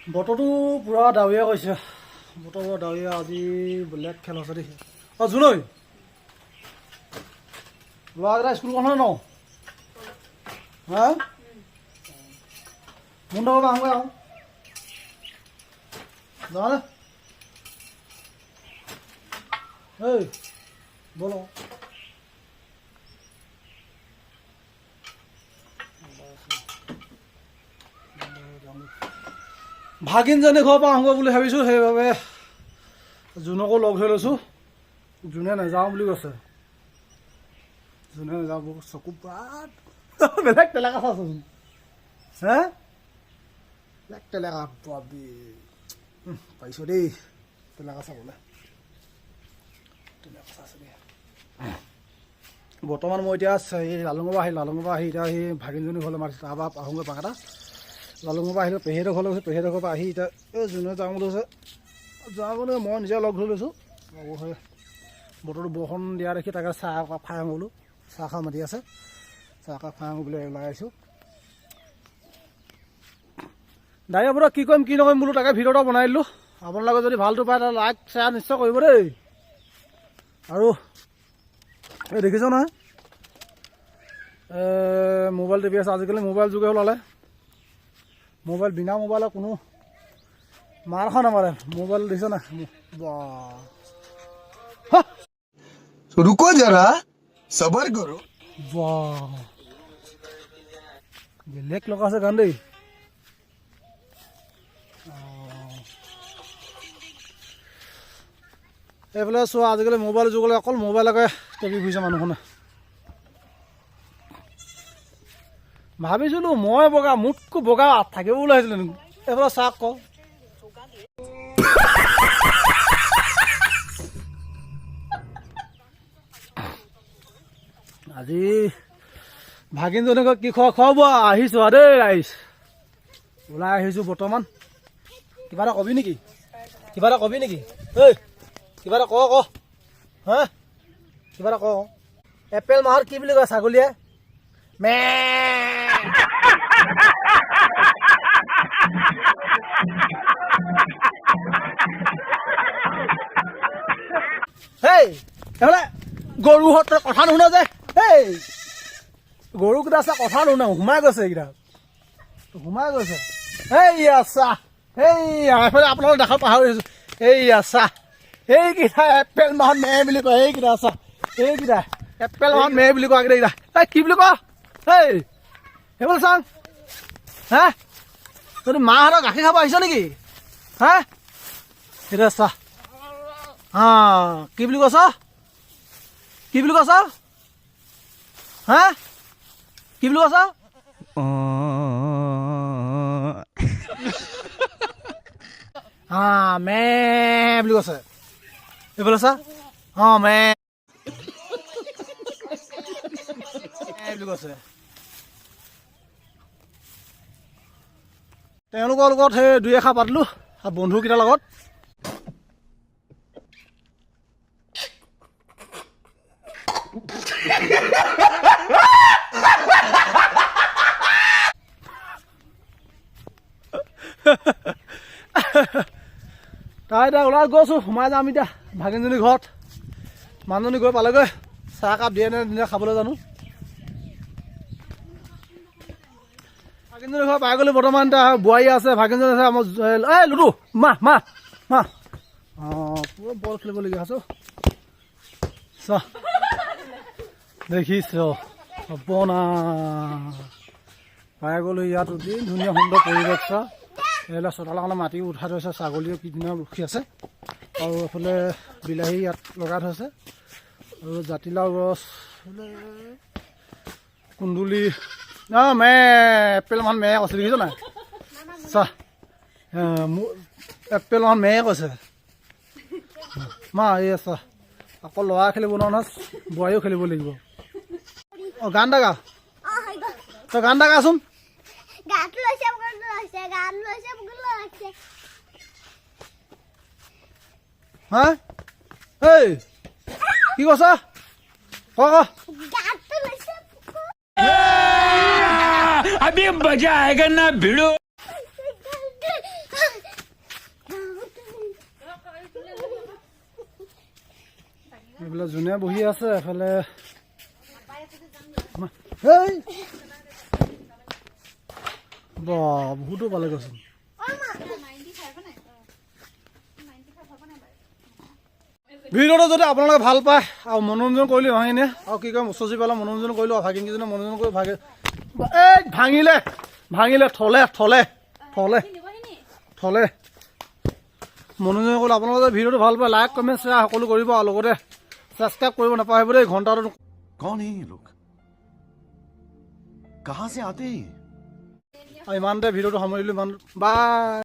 বতৰটো পূৰা ডাৱৰীয়া কৰিছে। বতৰ পূৰা ডাৱৰীয়া, আজি বেলেগ খেল হৈছে দেই অঁ, জোনৈ। ল'ৰাকেইটা স্কুল বন্ধ ন? হা? বন্ধ কৰিব আহোঁগৈ আহোঁ যাওঁনে এই, ব'ল আকৌ। ভাগিনজনী পৰা আহোঁ বুলি ভাবিছোঁ, সেইবাবে জোনকো লগ ধৰি লৈছোঁ। যোনে নাযাওঁ বুলি কৈছে। যোনে নাযাওঁ চকু পাত। বেলেগ টেলেকা চাচোন। হে? বেলেগ টেলেকা পাবি পাৰিছোঁ দেই টেলেকা চাবলৈ। দেই। বৰ্তমান মই এতিয়া এই লালুঙৰ পৰা আহি লালুঙৰ পৰা আহি এতিয়া সেই ভাগিনজনী ঘৰলৈ মাতিছোঁ। তাৰপৰা আহোঁগৈ পাকেটা লালুঙৰ পৰা আহিলোঁ পেহীহঁতৰ ঘৰলৈ গৈছোঁ পেহীহঁতৰ ঘৰৰ পৰা আহি এতিয়া এই যোনে যাওঁ বুলি কৈছে যাওঁ বুলি মই নিজে লগ ধৰি লৈছোঁ। সেই বতৰটো বৰষুণ দিয়া দেখি তাকে চাহ একাপ খাই আহোঁ বোলো চাহ খাই মাতি আছে। চাহ একাপ খাই আহোঁ বুলি ওলাই আহিছোঁ। ডাইৰেক্ট বোলো কি কৰিম কি নকৰিম বোলো তাকে ভিডিঅ'টা বনাই দিলোঁ। আপোনালোকে যদি ভালটো পায় তাহলে লাইক শ্বেয়াৰ নিশ্চয় কৰিব দেই। আৰু এই দেখিছ নহয়? মোবাইল টিপি আছে আজিকালি মোবাইল যুগে ওলালে। মোবাইল বিনা মোবাইলে কোনো মাৰ খা নামাৰে। মোবাইল দিছ না। ৰুকো যাৰা সবার করো লেক লগা আছে গান দেই এইফালে চোৱা আজিকালি মোবাইল যুগলৈ অকল মোবাইলকে টেপি ফুৰিছে মানুহখনে ভাবিছিলোঁ মই বগা, মোতকৈ বগা থাকিব বুলি ভাবিছিলোঁ। এইফালে চাওক ক। আজি ভাগিনজনীক কি খোৱা খোৱা বোৱা আহিছোঁ দেই ৰাইজ ওলাই আহিছোঁ বৰ্তমান। কিবা এটা কবি নেকি? কিবা এটা কবি নেকি? ঐ কিবা এটা ক ক। হা? কিবা এটা ক। এপ্ৰিল মাহত কি বুলি কয় ছাগলীয়ে? মে হেই এইফালে গৰুহঁত কথা নুশুনা যে। হেই গৰুকেইটা আছে, কথা নুশুনা, সোমাই গৈছে এইকেইটা। সোমাই গৈছে। এই আছা এই এফালে আপোনালোক দেখাত পাহৰি আছো। এই আছা এইকেইটা এপ্ৰিল মাহত মে বুলি কয়, এইকেইটা আছা এইকেইটা এপ্ৰিল মাহত মে বুলি কয়, এইকেইটা। এই, কি বুলি কয়? এই, সেইফালে চাওঁ। হা? তই মাহঁতৰ গাখীৰ খাব আহিছ নেকি? হা? সেইটো চা কি বুলি কৈছ কি বুলি কৈছ হা কি বুলি কৈছ হা মে বুলি কৈছে এইফালে চা অ মে বুলি কৈছে তেওঁলোকৰ লগত সেই দুই এষাৰ পাতিলোঁ বন্ধুকেইটাৰ লগত তাই এতিয়া ওলাই গৈছোঁ। সোমাই যাম এতিয়া। ভাগিনজনী ঘৰত। মানুহজনী গৈ পালেগৈ। চাহ একাপ দিয়ে নে নিদিয়ে খাবলৈ জানো? ভাগিনজনী ঘৰ পাই গ'লো বৰ্তমান এতিয়া। বোৱাৰী আছে ভাগিনজনী আছে আমাৰ এই লুডু মা মা মা। অঁ পুৰা বল খেলিবলগীয়া আছোঁ চা দেখিছ সপনা পাই গ'লো ইয়াত অতি ধুনীয়া সুন্দৰ পৰিৱেশ চা এইবিলাক চোতালৰ কাৰণে মাটি উঠাই থৈছে ছাগলীও কি ৰখি আছে। আৰু এইফালে বিলাহী ইয়াত লগাই থৈছে। আৰু জাতিলাও গছ কুন্দুলি। অঁ মে এপ্ৰিল মাহত মে কৈছে দেখিছ নাই? চা এ, মোৰ এপ্ৰিল মাহত মে কৈছে। মা এই চা অকল ল'ৰা খেলিব নোৱাৰো নহয় বোৱাৰীও খেলিব লাগিব। ও গানটা গা। তো গানটা গা শুন। গান লইছে গুলো লইছে গান লইছে গুলো হ্যাঁ? এই কি কছ ক अभी मजा आएगा ना भिड़ो। এইবিলাক যোনে বহি আছে এফালে এই। বা বহুতো পালে গৈছোঁ। ভিডিঅ'টো যদি আপোনালোকে ভালো পায় আৰু মনোৰঞ্জন কৰিলোঁ ভাঙিনে আৰু কি কয় মুচজি পেলাই মনোৰঞ্জন কৰিলোঁ, আৰু ভাগিনকেইজনে মনোৰঞ্জন কৰি ভাগে এই, ভাঙিলে ভাঙিলে, থলে থলে থলে থলে। মনোৰঞ্জন কৰিলোঁ আপোনালোকে ভিডিঅ'টো ভালো পায় লাইক কমেণ্ট শ্বেয়াৰ সকলো কৰিব আৰু লগতে ছাবস্ক্ৰাইব কৰিব নাপাহৰিব দেই ঘণ্টাটো কণ লোক। कहाँ से आते हैं ये? আৰু ইমানতে ভিডিঅ'টো সামৰিলোঁ ইমান বাই